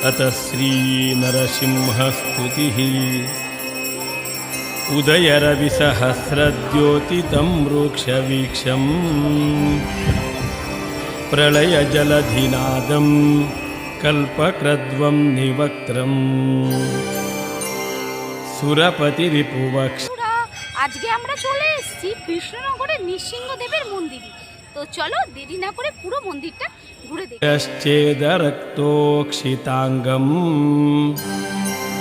अत श्रीनरसिंहस्तुतिः उदयरविसहस्रद्योतितं वृक्षवीक्षम् प्रलयजलधिनादं कल्पक्रद्वं निवक्त्रम् सुरपतिरिपुवक्ष বন্ধুরা আজকে আমরা চলে এসেছি কৃষ্ণনগরের নৃসিংহদেবের মন্দিরে তো চলো দেরি না করে পুরো মন্দিরটা ঘুরে দেখি यश्चेदरक्तोक्षिताङ्गं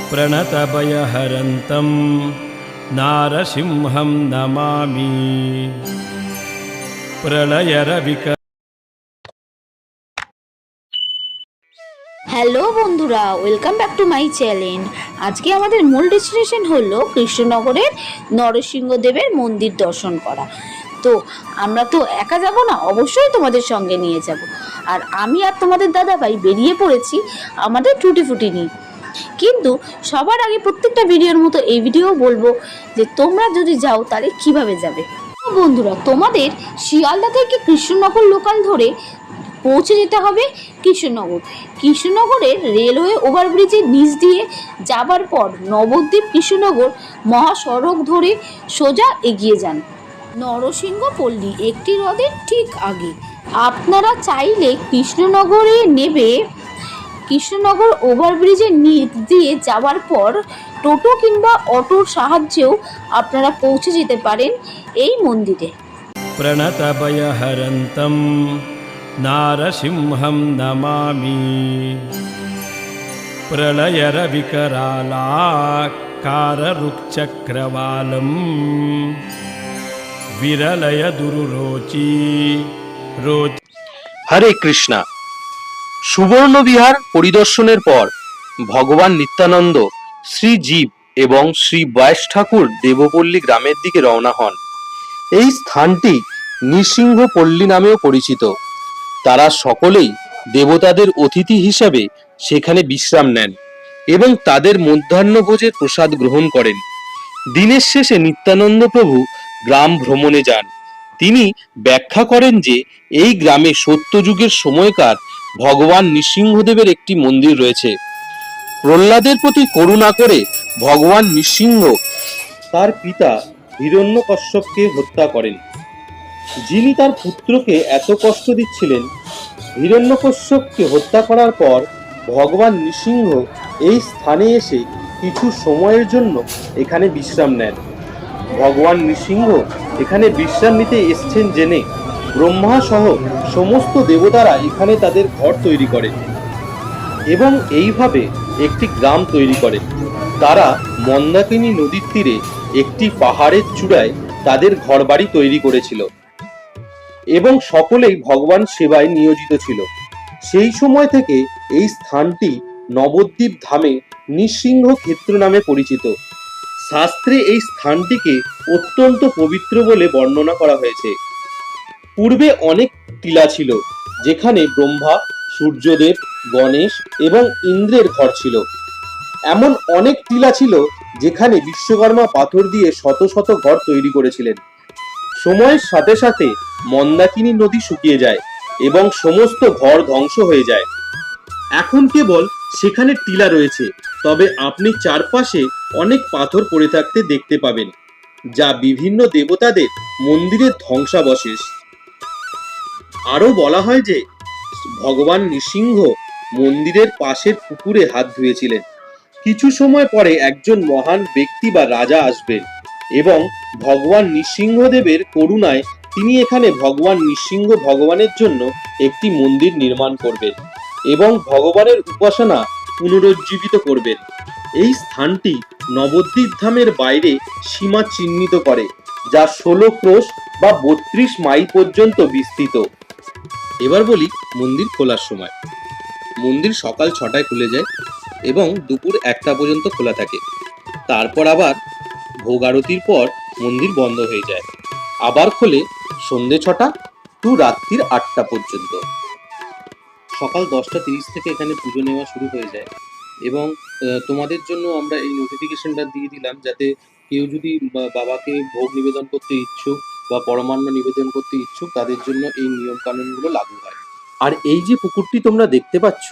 प्रणतभयहरन्तं नारसिंहं नमामि प्रलयरविक হ্যালো বন্ধুরা welcome back to my channel আজকে আমাদের মূল ডেস্টিনেশন হলো কৃষ্ণনগরের নরসিংহদেবের মন্দির দর্শন করা তো আমরা তো একা যাব না, অবশ্যই তোমাদের সঙ্গে নিয়ে যাব। আর আমি আর তোমাদের দাদাভাই বেরিয়ে পড়েছি আমাদের টুটি ফুটি নিয়ে। কিন্তু সবার আগে প্রত্যেকটা ভিডিওর মতো এই ভিডিও বলব যে তোমরা যদি যাও তাহলে কীভাবে যাবে? বন্ধুরা, তোমাদের শিয়ালদা থেকে কৃষ্ণনগর লোকাল ধরে পৌঁছে যেতে হবে কৃষ্ণনগর। কৃষ্ণনগরের রেলওয়ে ওভারব্রিজের নিচ দিয়ে যাবার পর নবদ্বীপ কৃষ্ণনগর মহাসড়ক ধরে সোজা এগিয়ে যান। নরসিংহপল্লী একটি হ্রদের ঠিক আগে। আপনারা চাইলে কৃষ্ণনগরে নেবে, কৃষ্ণনগর ওভারব্রিজের নিচ দিয়ে যাওয়ার পর টোটো কিংবা অটোর সাহায্যেও আপনারা পৌঁছে যেতে পারেন এই মন্দিরে। প্রণতবয়হরন্তম নারসিংহম নমামি। প্রলয়রবিকরালাকাররুক্চক্রবালম বিরলয় দুরুচি হরে কৃষ্ণা। সুবর্ণবিহার পরিদর্শনের পর ভগবান নিত্যানন্দ শ্রীজীব এবং শ্রী বয়স ঠাকুর দেবপল্লী গ্রামের দিকে রওনা হন। এই স্থানটি নৃসিংহপল্লী নামেও পরিচিত। তারা সকলেই দেবতাদের অতিথি হিসাবে সেখানে বিশ্রাম নেন এবং তাদের মধ্যাহ্ন ভোজের প্রসাদ গ্রহণ করেন। দিনের শেষে নিত্যানন্দ প্রভু গ্রাম ভ্রমণে যান। তিনি ব্যাখ্যা করেন যে, এই গ্রামে সত্যযুগের সময়কার ভগবান নৃসিংহদেবের একটি মন্দির রয়েছে। প্রহ্লাদের প্রতি করুণা করে ভগবান নৃসিংহ তার পিতা হিরণ্যকশ্যপকে হত্যা করেন। যিনি তার পুত্রকে এত কষ্ট দিচ্ছিলেন, হিরণ্যকশ্যপকে হত্যা করার পর ভগবান নৃসিংহ এই স্থানে এসে কিছু সময়ের জন্য এখানে বিশ্রাম নেন। ভগবান নৃসিংহ এখানে বিশ্রাম নিতে এসছেন জেনে ব্রহ্মা সহ সমস্ত দেবতারা এখানে তাদের ঘর তৈরি করেন এবং এইভাবে একটি গ্রাম তৈরি করেন তারা মন্দাকিনী নদীর তীরে একটি পাহাড়ের চূড়ায় তাদের ঘরবাড়ি তৈরি করেছিল এবং সকলেই ভগবান সেবায় নিয়োজিত ছিল। সেই সময় থেকে এই স্থানটি নবদ্বীপ ধামে নৃসিংহ ক্ষেত্র নামে পরিচিত। শাস্ত্রে এই স্থানটিকে অত্যন্ত পবিত্র বলে বর্ণনা করা হয়েছে। পূর্বে অনেক টিলা ছিল, যেখানে ব্রহ্মা, সূর্যদেব, গণেশ এবং ইন্দ্রের ঘর ছিল। এমন অনেক টিলা ছিল যেখানে বিশ্বকর্মা পাথর দিয়ে শত শত ঘর তৈরি করেছিলেন। সময়ের সাথে সাথে মন্দাকিনী নদী শুকিয়ে যায় এবং সমস্ত ঘর ধ্বংস হয়ে যায়। এখন কেবল সেখানে টিলা রয়েছে। তবে আপনি চারপাশে অনেক পাথর পড়ে থাকতে দেখতে পাবেন, যা বিভিন্ন দেবতাদের মন্দিরের ধ্বংসাবশেষ। আরও বলা হয় যে, ভগবান নৃসিংহ মন্দিরের পাশের পুকুরে হাত ধুয়েছিলেন। কিছু সময় পরে একজন মহান ব্যক্তি বা রাজা আসবেন এবং ভগবান নৃসিংহদেবের করুণায় তিনি এখানে ভগবান নৃসিংহ ভগবানের জন্য একটি মন্দির নির্মাণ করবেন এবং ভগবানের উপাসনা পুনরুজ্জীবিত করবেন। এই স্থানটি নবদ্বীপ ধামের বাইরে সীমা চিহ্নিত করে, যা ষোলো ক্রোশ বা বত্রিশ মাইল পর্যন্ত বিস্তৃত। এবার বলি মন্দির খোলার সময়। মন্দির সকাল ছটায় খুলে যায় এবং দুপুর একটা পর্যন্ত খোলা থাকে। তারপর আবার ভোগ আরতির পর মন্দির বন্ধ হয়ে যায়। আবার খোলে সন্ধে ছটা টু রাত্রির আটটা পর্যন্ত। সকাল দশটা তিরিশ থেকে এখানে পুজো নেওয়া শুরু হয়ে যায়। এবং তোমাদের জন্য আমরা এই নোটিফিকেশনটা দিয়ে দিলাম যাতে কেউ যদি বাবাকে ভোগ নিবেদন করতে ইচ্ছুক বা পরমান্ন নিবেদন করতে ইচ্ছুক, তাদের জন্য এই নিয়ম কানুনগুলো লাগু হয়। আর এই যে পুকুরটি তোমরা দেখতে পাচ্ছ,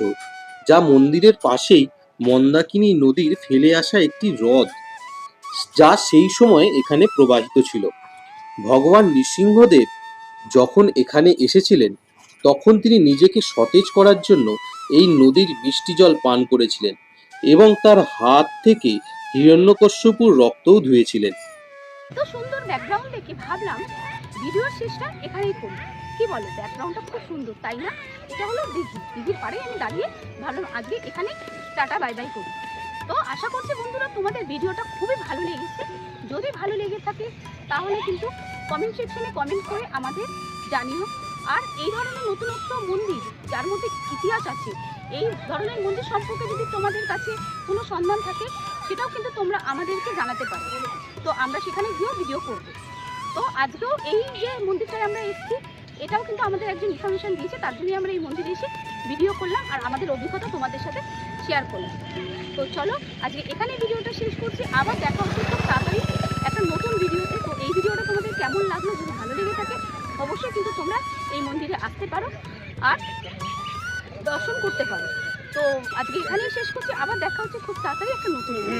যা মন্দিরের পাশেই মন্দাকিনী নদীর ফেলে আসা একটি হ্রদ, যা সেই সময় এখানে প্রবাহিত ছিল। ভগবান নৃসিংহদেব যখন এখানে এসেছিলেন তখন তিনি নিজেকে সতেজ করার জন্য এই নদীর মিষ্টি জল পান করেছিলেন এবং তার হাত থেকে হিরণ্যকশ্যপুর রক্তও ধুয়েছিলেন। এত সুন্দর ব্যাকগ্রাউন্ড দেখে ভাবলাম ভিডিওর শেষটা এখানেই করি কি বলো ব্যাকগ্রাউন্ডটা খুব সুন্দর, তাই না? এটা হলো দিঘি। দিঘির পাড়ে আমি দাঁড়িয়ে ভাবলাম, আজকে এখানে টাটা বাই বাই করি। তো আশা করছি বন্ধুরা তোমাদের ভিডিওটা খুবই ভালো লেগেছে। যদি ভালো লেগে থাকে, তাহলে কিন্তু কমেন্ট সেকশনে কমেন্ট করে আমাদের জানিও। আর এই ধরনের নতুনত্ব মন্দির, যার মধ্যে ইতিহাস আছে, এই ধরনের মন্দির সম্পর্কে যদি তোমাদের কাছে কোনো সন্ধান থাকে, সেটাও কিন্তু তোমরা আমাদেরকে জানাতে পারো। তো আমরা সেখানে গিয়েও ভিডিও করব। তো আজকেও এই যে মন্দিরটায় আমরা এসেছি, এটাও কিন্তু আমাদের একজন ইনফরমেশন দিয়েছে, তার জন্যই আমরা এই মন্দিরে এসে ভিডিও করলাম আর আমাদের অভিজ্ঞতা তোমাদের সাথে শেয়ার করলাম। তো চলো, আজকে এখানে ভিডিওটা শেষ করছি, আবার দেখা হচ্ছে খুব তাড়াতাড়ি একটা নতুন ভিডিওতে মন্দিরে আসতে পারো আর দর্শন করতে পারো তো আজকে এখানেই শেষ করছি আবার দেখা হচ্ছে খুব তাড়াতাড়ি একটা নতুন।